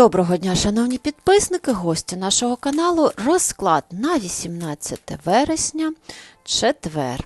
Доброго дня, шановні підписники, гості нашого каналу. Розклад на 18 вересня, четвер.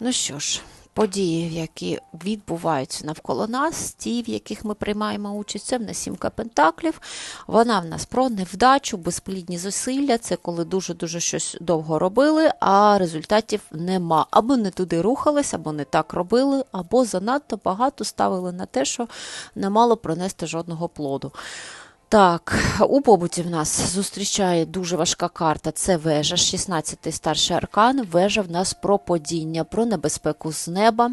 Ну що ж, події, які відбуваються навколо нас, ті, в яких ми приймаємо участь, це в нас сімка пентаклів. Вона в нас про невдачу, безплідні зусилля. Це коли дуже-дуже щось довго робили, а результатів нема. Або не туди рухались, або не так робили, або занадто багато ставили на те, що не мало принести жодного плоду. Так, у побуті в нас зустрічає дуже важка карта. Це вежа, 16-й старший аркан. Вежа в нас про падіння, про небезпеку з неба,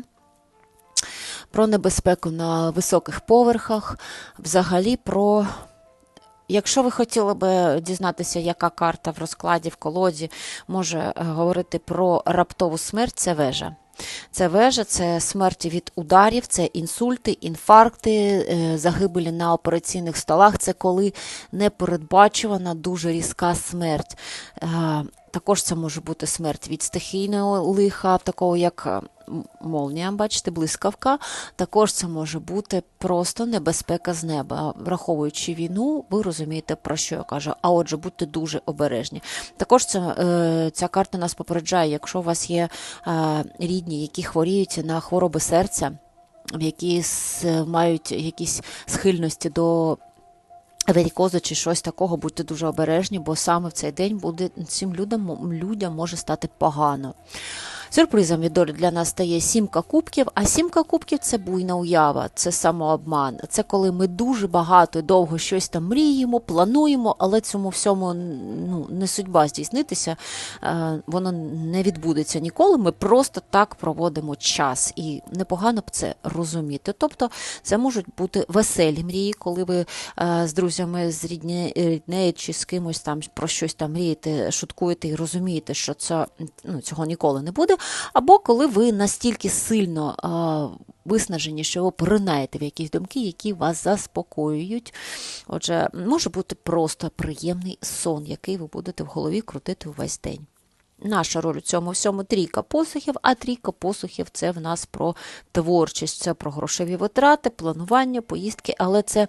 про небезпеку на високих поверхах, взагалі про. Якщо ви хотіли би дізнатися, яка карта в розкладі в колоді може е, говорити про раптову смерть, це вежа. Це вежа, це смерті від ударів, це інсульти, інфаркти, е, загибелі на операційних столах. Це коли непередбачувана дуже різка смерть. Е, Також це може бути смерть від стихійного лиха, такого як е, молнія, бачите, блискавка. Також це може бути просто небезпека з неба. Враховуючи війну, ви розумієте, про що я кажу. А отже, будьте дуже обережні. Також це, е, ця карта нас попереджає, якщо у вас є е, рідні, які хворіють на хвороби серця, які мають якісь схильності до варікозу чи щось такого, будьте дуже обережні, бо саме в цей день буде цим людям, людям може стати погано. Сюрпризом від долі для нас стає сімка кубків, а сімка кубків це буйна уява, це самообман. Це коли ми дуже багато і довго щось там мріємо, плануємо, але цьому всьому ну, не судьба здійснитися, е, воно не відбудеться ніколи. Ми просто так проводимо час, і непогано б це розуміти. Тобто, це можуть бути веселі мрії, коли ви е, з друзями, з рідне- ріднею чи з кимось там про щось там мрієте, шуткуєте і розумієте, що це ну, цього ніколи не буде. Або коли ви настільки сильно виснажені, що ви поринаєте в якісь думки, які вас заспокоюють. Отже, може бути просто приємний сон, який ви будете в голові крутити увесь день. Наша роль у цьому всьому трійка посухів, а трійка посухів це в нас про творчість, це про грошові витрати, планування, поїздки, але це,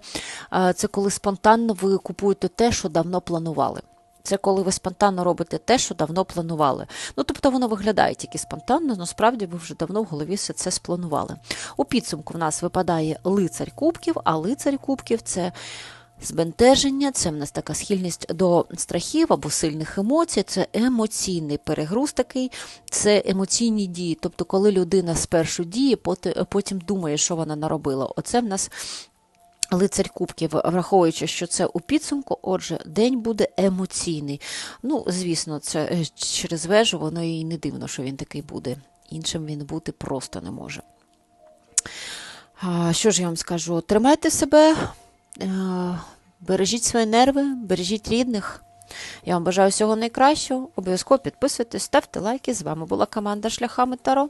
це коли спонтанно ви купуєте те, що давно планували. Це коли ви спонтанно робите те, що давно планували. Ну, тобто воно виглядає тільки спонтанно, насправді ви вже давно в голові все це спланували. У підсумку в нас випадає лицар кубків, а лицар кубків це збентеження, це в нас така схильність до страхів або сильних емоцій, це емоційний перегруз такий, це емоційні дії. Тобто, коли людина спершу діє, потім думає, що вона наробила. Оце в нас Лицарь Кубків, враховуючи, що це у підсумку, отже, день буде емоційний. Ну, звісно, це е, через вежу, воно і не дивно, що він такий буде. Іншим він бути просто не може. Що ж я вам скажу? Тримайте себе, е, бережіть свої нерви, бережіть рідних. Я вам бажаю всього найкращого. Обов'язково підписуйтесь, ставте лайки. З вами була команда Шляхами Таро.